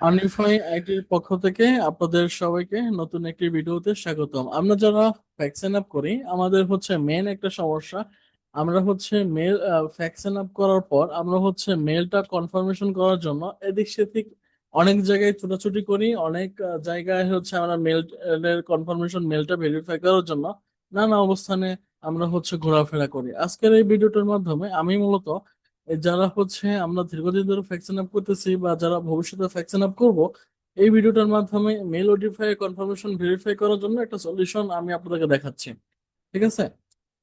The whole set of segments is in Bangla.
আনিফাই আইটির পক্ষ থেকে আপনাদের সবাইকে নতুন একটি ভিডিওতে স্বাগতম। আমরা যারা ভ্যাকসিন আপ করি, আমাদের হচ্ছে মেন একটা সমস্যা। আমরা হচ্ছে মেল ভ্যাকসিন আপ করার পর আমরা হচ্ছে মেলটা কনফার্মেশন করার জন্য এদিক সেদিক অনেক জায়গায় ছোটাছুটি করি। অনেক জায়গায় হচ্ছে আমরা মেল এর কনফার্মেশন মেলটা ভেরিফাই করার জন্য নানা অবস্থানে আমরা হচ্ছে ঘোরাফেরা করি। আজকের এই ভিডিওটার মাধ্যমে আমি মূলত যারা হচ্ছে আমরা দীর্ঘদিন ধরে ভ্যাকসিন আপ করতেছি বা যারা ভবিষ্যতে ভ্যাকসিন আপ করব, এই ভিডিওটার মাধ্যমে মেল ওটিফাই কনফার্মেশন ভেরিফাই করার জন্য একটা সলিউশন আমি আপনাদেরকে দেখাচ্ছি। ঠিক আছে?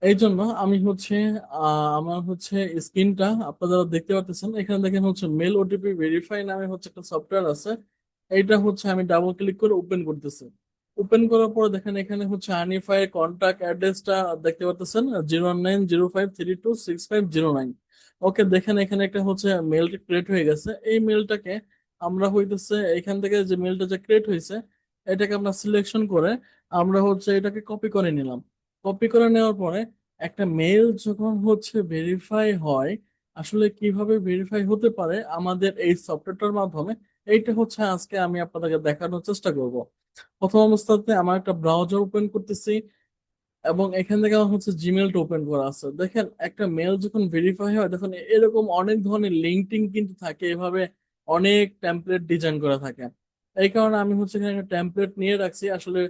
এই জন্য আমি হচ্ছে আমার হচ্ছে স্ক্রিনটা আপনারা যারা দেখতে পাচ্ছেন, এখানে দেখেন হচ্ছে মেল ওটিপি ভেরিফাই নামে হচ্ছে একটা সফটওয়্যার আছে। এইটা হচ্ছে আমি ডাবল ক্লিক করে ওপেন করতেছি। ওপেন করার পরে দেখেন এখানে হচ্ছে আনিফাই কন্টাক্ট অ্যাড্রেসটা দেখতে পাচ্ছেন zero nine zero five three two six five zero nine okay, দেখেন এখানে একটা হচ্ছে মেল ক্রিয়েট হয়ে গেছে। এই মেলটাকে আমরা হইতেছে এখান থেকে যে মেলটা যে ক্রিয়েট হয়েছে এটাকে আমরা সিলেকশন করে আমরা হচ্ছে এটাকে কপি করে নিলাম। কপি করে নেওয়ার পরে একটা মেল যখন হচ্ছে ভেরিফাই হয়, আসলে কীভাবে ভেরিফাই হতে পারে আমাদের এই সফটওয়্যারটার মাধ্যমে, এইটা হচ্ছে আজকে আমি আপনাদেরকে দেখানোর চেষ্টা করব। প্রথম অবস্থাতে আমার একটা ব্রাউজার ওপেন করতেছি। এবং এখান থেকে আমার হচ্ছে জিমেলটা ওপেন করা আছে। দেখেন, একটা মেল যখন ভেরিফাই হয়, তখন এরকম অনেক ধরনের লিঙ্কটিং কিন্তু থাকে, এভাবে অনেক টেমপ্লেট ডিজাইন করা থাকে। এই কারণে আমি হচ্ছে এখানে একটা টেমপ্লেট নিয়ে রাখছি। আসলে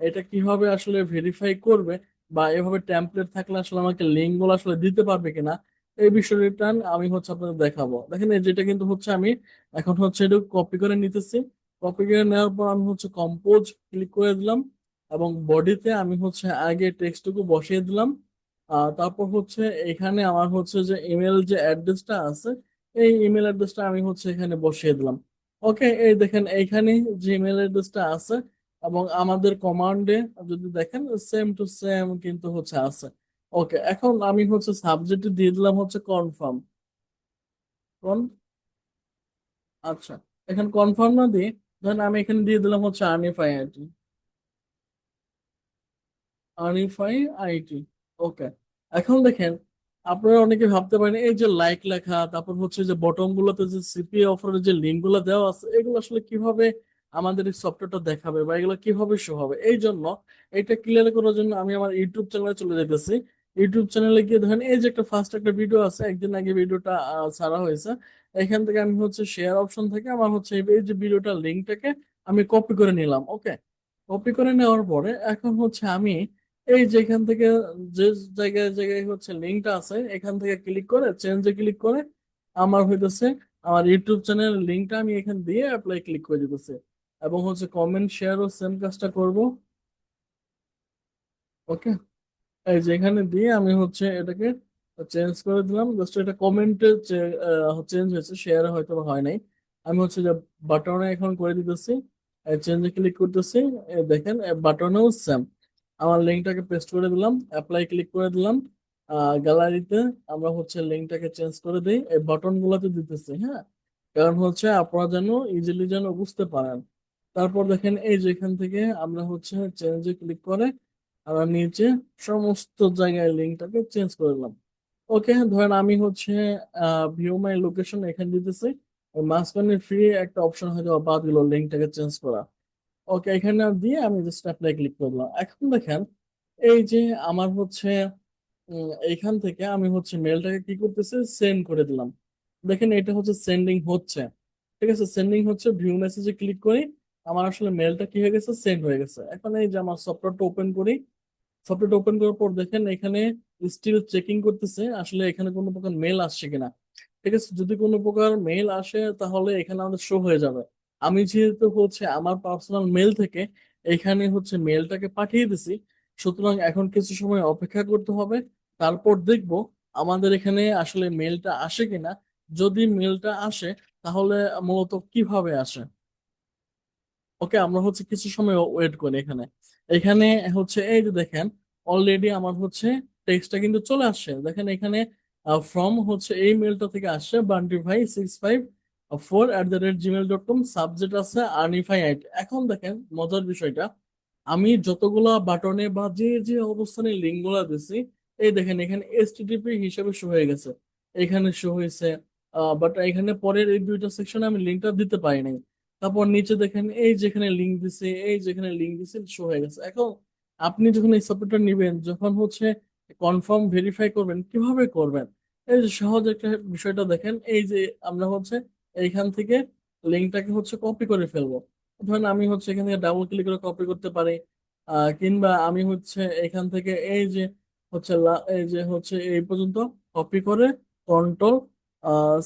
এটা কীভাবে আসলে ভেরিফাই করবে বা এভাবে টেমপ্লেট থাকলে আসলে আমাকে লিঙ্কগুলো আসলে দিতে পারবে কিনা, এই বিষয়টা আমি হচ্ছে আপনাদের দেখাবো। দেখেন, এই যেটা কিন্তু হচ্ছে আমি এখন হচ্ছে এটা কপি করে নিতেছি। কপি করে নেওয়ার পর আমি হচ্ছে কম্পোজ ক্লিক করে দিলাম। এবং বডিতে আমি হচ্ছে আগে টেক্সটটুকু বসিয়ে দিলাম। তারপর হচ্ছে এখানে আমার হচ্ছে যে ইমেল যে অ্যাড্রেসটা আছে, এই ইমেল অ্যাড্রেসটা আমি হচ্ছে এখানে বসিয়ে দিলাম। ওকে এই দেখেন এইখানে যে ইমেল অ্যাড্রেসটা আছে এবং আমাদের কমান্ডে যদি দেখেন সেম টু সেম কিন্তু হচ্ছে আছে। ওকে এখন আমি হচ্ছে সাবজেক্টে দিয়ে দিলাম হচ্ছে কনফার্ম কোন আচ্ছা এখানে কনফার্ম না দিয়ে, ধরেন আমি এখানে দিয়ে দিলাম হচ্ছে আর্নিফাই আইডি। আরিফাই আইটি। ওকে, এখন দেখেন, আপনারা অনেকে ভাবতে পারেন, এই যে লাইক লেখা, তারপর হচ্ছে যে বটম গুলোতে যে সিপি অফারের যে লিঙ্কগুলো দেওয়া আছে, এগুলো আসলে কীভাবে আমাদের এই সফটওয়্যারটা দেখাবে বা এগুলো কীভাবে শো হবে? এই জন্য এটা ক্লিয়ার করার জন্য আমি আমার ইউটিউব চ্যানেলে চলে যেতেছি ইউটিউব চ্যানেলে গিয়ে ধরেন, এই যে একটা ফার্স্ট একটা ভিডিও আছে, একদিন আগে ভিডিওটা ছাড়া হয়েছে, এখান থেকে আমি হচ্ছে শেয়ার অপশন থেকে আমার হচ্ছে এই যে ভিডিওটা লিঙ্কটাকে আমি কপি করে নিলাম ওকে কপি করে নেওয়ার পরে এখন হচ্ছে আমি এই যেখান থেকে যে জায়গায় জায়গায় হচ্ছে লিঙ্কটা আছে, এখান থেকে ক্লিক করে চেঞ্জে ক্লিক করে, আমার হইতেছে আমার ইউটিউব চ্যানেলের লিঙ্কটা আমি এখান দিয়ে অ্যাপ্লাই ক্লিক করে দিতেছে। এবং হচ্ছে কমেন্ট শেয়ার ও সেম কাজটা করব। ওকে এই যে এখানে দিয়ে আমি হচ্ছে এটাকে চেঞ্জ করে দিলাম। জাস্ট এটা কমেন্টে চেঞ্জ হয়েছে শেয়ার হয়তো হয় নাই। আমি হচ্ছে যে বাটনে এখন করে দিতেছি। চেঞ্জে ক্লিক করতেছি। দেখেন বাটনেও সেম আমার লিঙ্কটাকে পেস্ট করে দিলাম অ্যাপ্লাই ক্লিক করে দিলাম গ্যালারিতে আমরা হচ্ছে লিঙ্কটাকে চেঞ্জ করে দিই, এই বাটন গুলোতে দিতেছি হ্যাঁ? কারণ হচ্ছে আপনারা যেন ইজিলি যেন বুঝতে পারেন। তারপর দেখেন এই যে এখান থেকে আমরা হচ্ছে চেঞ্জে ক্লিক করে আমরা নিচে সমস্ত জায়গায় লিঙ্কটাকে চেঞ্জ করে দিলাম। ওকে ধরেন আমি হচ্ছে ভিউ মাই লোকেশন এখানে দিতেছি মাঝখানে ফ্রি একটা অপশন হয়তো বাদ দিল লিঙ্কটাকে চেঞ্জ করা। ওকে এখানে দিয়ে আমি জাস্ট অ্যাপ্লাই ক্লিক করলাম এখন দেখেন এই যে আমার হচ্ছে উম, এইখান থেকে আমি হচ্ছে মেলটাকে কি করতেছি? সেন্ড করে দিলাম। দেখেন এটা হচ্ছে সেন্ডিং হচ্ছে। ঠিক আছে সেন্ডিং হচ্ছে ভিউ মেসেজে ক্লিক করি। আমার আসলে মেলটা কি হয়ে গেছে? সেন্ড হয়ে গেছে। এখন এই যে আমার সফটওয়্যারটা ওপেন করি। সফটওয়্যারটা ওপেন করার পর দেখেন এখানে স্টিল চেকিং করতেছে আসলে এখানে কোনো প্রকার মেল আসছে কিনা। ঠিক আছে যদি কোনো প্রকার মেল আসে তাহলে এখানে আমাদের শো হয়ে যাবে। আমি যেহেতু হচ্ছে আমার পার্সোনাল মেল থেকে এখানে হচ্ছে মেলটাকে পাঠিয়ে দিছি, সুতরাং এখন কিছু সময় অপেক্ষা করতে হবে। তারপর দেখব আমাদের এখানে আসলে মেলটা আসে কিনা। যদি মেলটা আসে, তাহলে মূলত কীভাবে আসে? ওকে, আমরা হচ্ছে কিছু সময় ওয়েট করি এখানে। এখানে হচ্ছে এই যে দেখেন অলরেডি আমার হচ্ছে টেক্সটটা কিন্তু চলে আসছে। দেখেন এখানে ফ্রম হচ্ছে এই মেলটা থেকে আসছে, বান্টি ভাই six five four at the rate Gmail dot com subject আছে আর্নিফাই আইট এখন দেখেন, মজার বিষয়টা। আমি যতগুলা বাটনে বা যে যে অবস্থানে লিঙ্কগুলা দিছি, এই দেখেন, এখানে এসটিটিপি হিসেবে শো হয়ে গেছে। এখানে শো হয়েছে বাট এখানে পরের এই দুইটা সেকশনে আমি লিঙ্কটা দিতে পারি নাই। তারপর নিচে দেখেন, এই যেখানে লিঙ্ক দিছে, এই যেখানে লিঙ্ক দিছে শো হয়ে গেছে। এখন আপনি যখন এই সফটওয়্যারটা নেবেন, যখন হচ্ছে কনফার্ম ভেরিফাই করবেন, কীভাবে করবেন? এই যে সহজ একটা বিষয়টা দেখেন, এই যে আমরা হচ্ছে এইখান থেকে লিঙ্কটাকে হচ্ছে কপি করে ফেলব। ধরেন আমি হচ্ছে এখান থেকে ডাবল ক্লিক করে কপি করতে পারি কিংবা আমি হচ্ছে এখান থেকে এই যে হচ্ছে এই যে হচ্ছে এই পর্যন্ত কপি করে কন্ট্রোল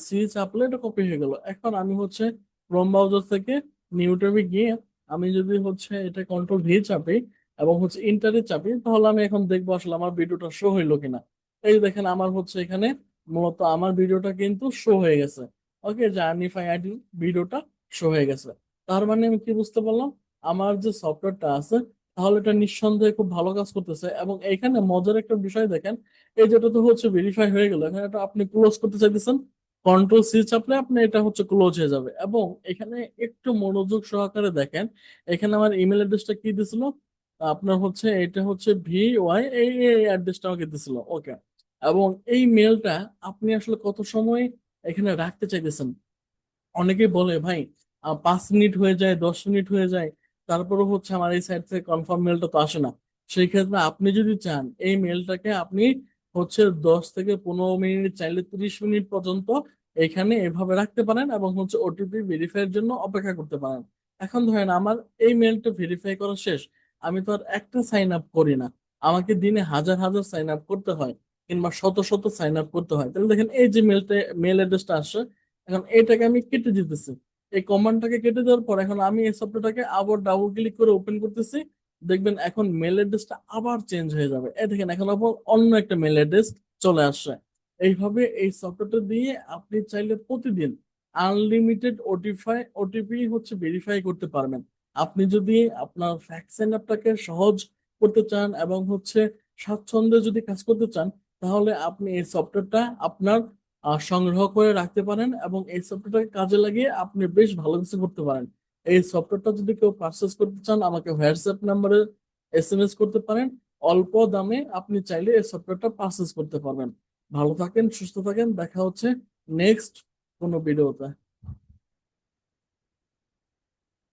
সি চাপলে এটা কপি হয়ে গেল। এখন আমি হচ্ছে ক্রোম ব্রাউজার থেকে নিউ ট্যাবে গিয়ে আমি যদি হচ্ছে এটা কন্ট্রোল ভি চাপি এবং হচ্ছে ইন্টারে চাপি, তাহলে আমি এখন দেখব আসলে আমার ভিডিওটা শো হইল কিনা। এই দেখেন আমার হচ্ছে এখানে মূলত আমার ভিডিওটা কিন্তু শো হয়ে গেছে। ওকে জার্নিফাই আইডি ভিডিওটা শো হয়ে গেছে। তার মানে আমি কি বুঝতে পারলাম? আমার যে সফটওয়্যারটা আছে, তাহলে এটা নিঃসন্দেহে খুব ভালো কাজ করতেছে এবং এখানে মজার একটা বিষয় দেখেন, এই যেটা তো হচ্ছে ভেরিফাই হয়ে গেল, এখানে এটা আপনি ক্লোজ করতে চাইতেছেন কন্ট্রোল সি চাপলে আপনি এটা হচ্ছে ক্লোজ হয়ে যাবে এবং এখানে একটু মনোযোগ সহকারে দেখেন, এখানে আমার ইমেল অ্যাড্রেসটা কি দিছিল? আপনার হচ্ছে এটা হচ্ছে ভি ওয়াই এই অ্যাড্রেসটা আমাকে দিছিল? ওকে এবং এই মেলটা আপনি আসলে কত সময় এখানে রাখতে চাইতেছেন। অনেকেই বলে, ভাই পাঁচ মিনিট হয়ে যায়, দশ মিনিট হয়ে যায় তারপরে হচ্ছে আমার এই সাইট থেকে কনফার্ম মেলটা তো আসে না। সেই ক্ষেত্রে আপনি যদি চান, এই মেলটাকে আপনি হচ্ছে দশ থেকে পনেরো মিনিট চাইলে তিরিশ মিনিট পর্যন্ত এখানে এভাবে রাখতে পারেন এবং হচ্ছে ওটিপি ভেরিফাইয়ের জন্য অপেক্ষা করতে পারেন। এখন ধরেন আমার এই মেলটা ভেরিফাই করা শেষ, আমি তো আর একটা সাইন আপ করি না। আমাকে দিনে হাজার হাজার সাইন আপ করতে হয়। কিংবা শত শত সাইন আপ করতে হয়। তাহলে দেখেন এই যে মেলটা মেল অ্যাড্রেসটা আসছে, এখন এটাকে আমি কেটে দিতেছি। এই কমান্ডটাকে কেটে দেওয়ার পর এখন আমি এই সফটওয়্যারটাকে আবার ডাবল ক্লিক করে ওপেন করতেছি। দেখবেন এখন মেল অ্যাড্রেসটা আবার চেঞ্জ হয়ে যাবে। এই দেখেন এখন আবার অন্য একটা মেল অ্যাড্রেস চলে আসছে। এইভাবে এই সফটওয়্যারটা দিয়ে আপনি চাইলে প্রতিদিন আনলিমিটেড ওটিফাই ওটিপি হচ্ছে ভেরিফাই করতে পারবেন। আপনি যদি আপনার ভ্যাকসিন অ্যাপটাকে সহজ করতে চান এবং হচ্ছে স্বাচ্ছন্দ্যে যদি কাজ করতে চান তাহলে আপনি এই সফটওয়্যারটা আপনার সংগ্রহ করে রাখতে পারেন এবং এই সফটওয়্যারটাকে কাজে লাগিয়ে আপনি বেশ ভালো কিছু করতে পারেন। এই সফটওয়্যারটা যদি কেউ পারচেস করতে চান, আমাকে হোয়াটসঅ্যাপ নাম্বারে এস এম এস করতে পারেন। অল্প দামে আপনি চাইলে এই সফটওয়্যারটা পারচেস করতে পারবেন। ভালো থাকেন, সুস্থ থাকেন, দেখা হচ্ছে নেক্সট কোনো ভিডিওতে